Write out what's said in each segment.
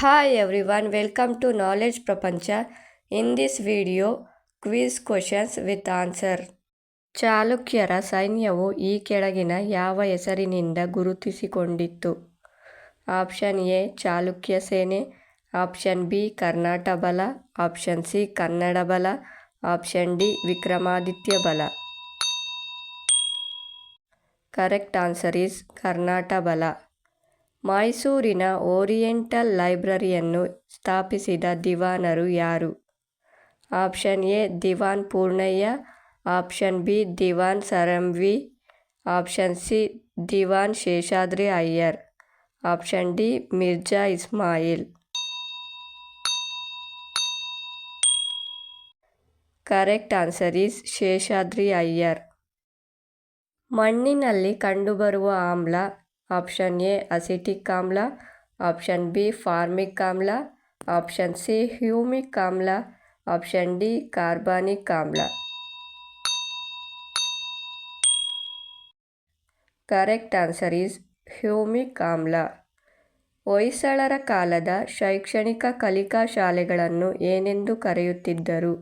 Hi everyone, welcome to Knowledge Prapancha. In this video, quiz questions with answer. ಚಾಲುಕ್ಯರ ಸೈನ್ಯವು ಈ ಕೆಳಗಿನ ಯಾವ ಹೆಸರಿನಿಂದ ಗುರುತಿಸಿಕೊಂಡಿತ್ತು? ಆಪ್ಷನ್ ಎ ಚಾಲುಕ್ಯ ಸೇನೆ. ಆಪ್ಷನ್ ಬಿ ಕರ್ನಾಟ ಬಲ. ಆಪ್ಷನ್ ಸಿ ಕನ್ನಡ ಬಲ. ಆಪ್ಷನ್ ಡಿ ವಿಕ್ರಮಾದಿತ್ಯ ಬಲ. ಕರೆಕ್ಟ್ ಆನ್ಸರ್ ಈಸ್ ಕರ್ನಾಟ ಬಲ. ಮೈಸೂರಿನ ಓರಿಯೆಂಟಲ್ ಲೈಬ್ರರಿಯನ್ನು ಸ್ಥಾಪಿಸಿದ ದಿವಾನರು ಯಾರು? ಆಪ್ಷನ್ ಎ, ದಿವಾನ್ ಪೂರ್ಣಯ್ಯ. ಆಪ್ಷನ್ ಬಿ, ದಿವಾನ್ ಸರಂವಿ option C, Diwan Seshadri Iyer. Option D, Mirza Ismail. Correct answer is Seshadri Iyer. ಮಣ್ಣಿನಲ್ಲಿ ಕಂಡುಬರುವ ಆಮ್ಲ ಆಪ್ಷನ್ ಎ ಅಸಿಟಿಕ್ ಆಮ್ಲ ಆಪ್ಷನ್ ಬಿ ಫಾರ್ಮಿಕ್ ಆಮ್ಲ ಆಪ್ಷನ್ ಸಿ ಹ್ಯೂಮಿಕ್ ಆಮ್ಲ ಆಪ್ಷನ್ ಡಿ ಕಾರ್ಬಾನಿಕ್ ಆಮ್ಲ ಕರೆಕ್ಟ್ ಆನ್ಸರ್ ಈಸ್ ಹ್ಯೂಮಿಕ್ ಆಮ್ಲ ಹೊಯ್ಸಳರ ಕಾಲದ ಶೈಕ್ಷಣಿಕ ಕಲಿಕಾ ಶಾಲೆಗಳನ್ನು ಏನೆಂದು ಕರೆಯುತ್ತಿದ್ದರು?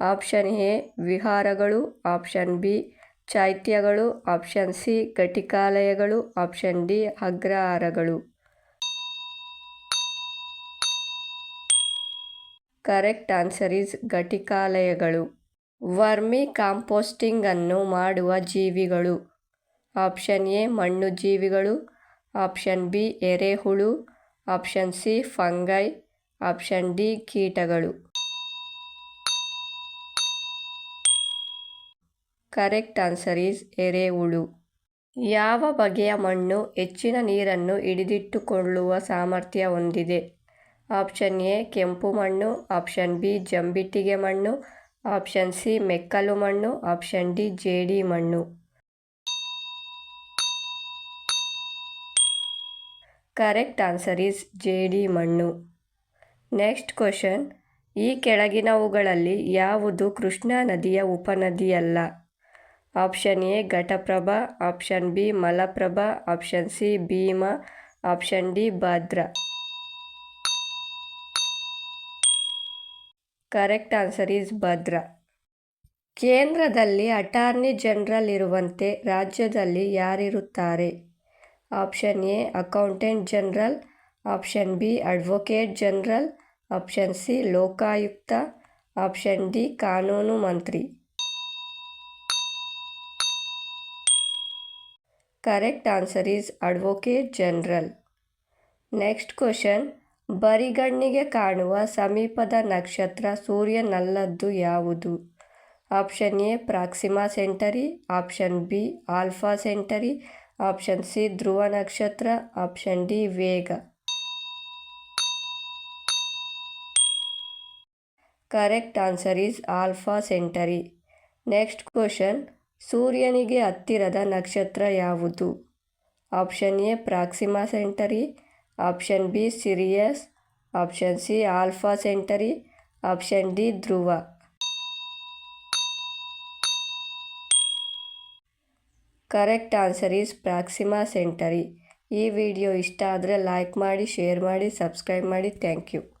ಆಪ್ಷನ್ ಎ ವಿಹಾರಗಳು. ಆಪ್ಷನ್ ಬಿ ಚೈತ್ಯಗಳು ಆಪ್ಷನ್ ಸಿ ಘಟಿಕಾಲಯಗಳು ಆಪ್ಷನ್ ಡಿ ಅಗ್ರಹಾರಗಳು. ಕರೆಕ್ಟ್ ಆನ್ಸರ್ ಈಸ್ ಘಟಿಕಾಲಯಗಳು. ವರ್ಮಿ ಕಾಂಪೋಸ್ಟಿಂಗ್ ಅನ್ನು ಮಾಡುವ ಜೀವಿಗಳು. ಆಪ್ಷನ್ ಎ ಮಣ್ಣು ಜೀವಿಗಳು. ಆಪ್ಷನ್ ಬಿ ಎರೆಹುಳು. Option C fungi option D ಕೀಟಗಳು. ಕರೆಕ್ಟ್ ಆನ್ಸರ್ ಈಸ್ ಎರೆಹುಳು. ಯಾವ ಬಗೆಯ ಮಣ್ಣು ಹೆಚ್ಚಿನ ನೀರನ್ನು ಹಿಡಿದಿಟ್ಟುಕೊಳ್ಳುವ ಸಾಮರ್ಥ್ಯ ಹೊಂದಿದೆ? ಆಪ್ಷನ್ ಎ, ಕೆಂಪು ಮಣ್ಣು. ಆಪ್ಷನ್ ಬಿ, ಜಂಬಿಟ್ಟಿಗೆ ಮಣ್ಣು. ಆಪ್ಷನ್ ಸಿ, ಮೆಕ್ಕಲು ಮಣ್ಣು. ಆಪ್ಷನ್ ಡಿ, ಜೇಡಿ ಮಣ್ಣು. ಕರೆಕ್ಟ್ ಆನ್ಸರ್ ಈಸ್ ಜೇಡಿ ಮಣ್ಣು. ನೆಕ್ಸ್ಟ್ ಕ್ವಶನ್, ಈ ಕೆಳಗಿನವುಗಳಲ್ಲಿ ಯಾವುದು ಕೃಷ್ಣಾ ನದಿಯ ಉಪನದಿಯಲ್ಲ? Option A, Ghataprabha. Option B, Malaprabha. Option C, Bhima. Option D, Bhadra. Correct answer is Bhadra. ಕೇಂದ್ರದಲ್ಲಿ ಅಟಾರ್ನಿ ಜನರಲ್ ಇರುವಂತೆ ರಾಜ್ಯದಲ್ಲಿ ಯಾರಿರುತ್ತಾರೆ? Option A, accountant general. Option B, advocate general. Option C, Lokayukta. Option D, ಕಾನೂನು ಮಂತ್ರಿ. Correct answer is advocate general next question ಬರಿಗಣ್ಣಿಗೆ ಕಾಣುವ ಸಮೀಪದ ನಕ್ಷತ್ರ ಸೂರ್ಯನಲ್ಲದ್ದು ಯಾವುದು? Option A Proxima Centauri option B Alpha Centauri option C Dhruva ನಕ್ಷತ್ರ. Option D Vega correct answer is Alpha Centauri next question ಸೂರ್ಯನಿಗೆ ಹತ್ತಿರದ ನಕ್ಷತ್ರ ಯಾವುದು? Option A, Proxima Centauri. Option B, Sirius. Option C, Alpha Centauri. Option D, Dhruva. Correct answer is Proxima Centauri. ಈ video ಇಷ್ಟ ಆದರೆ like ಮಾಡಿ, share ಮಾಡಿ, subscribe ಮಾಡಿ. Thank you.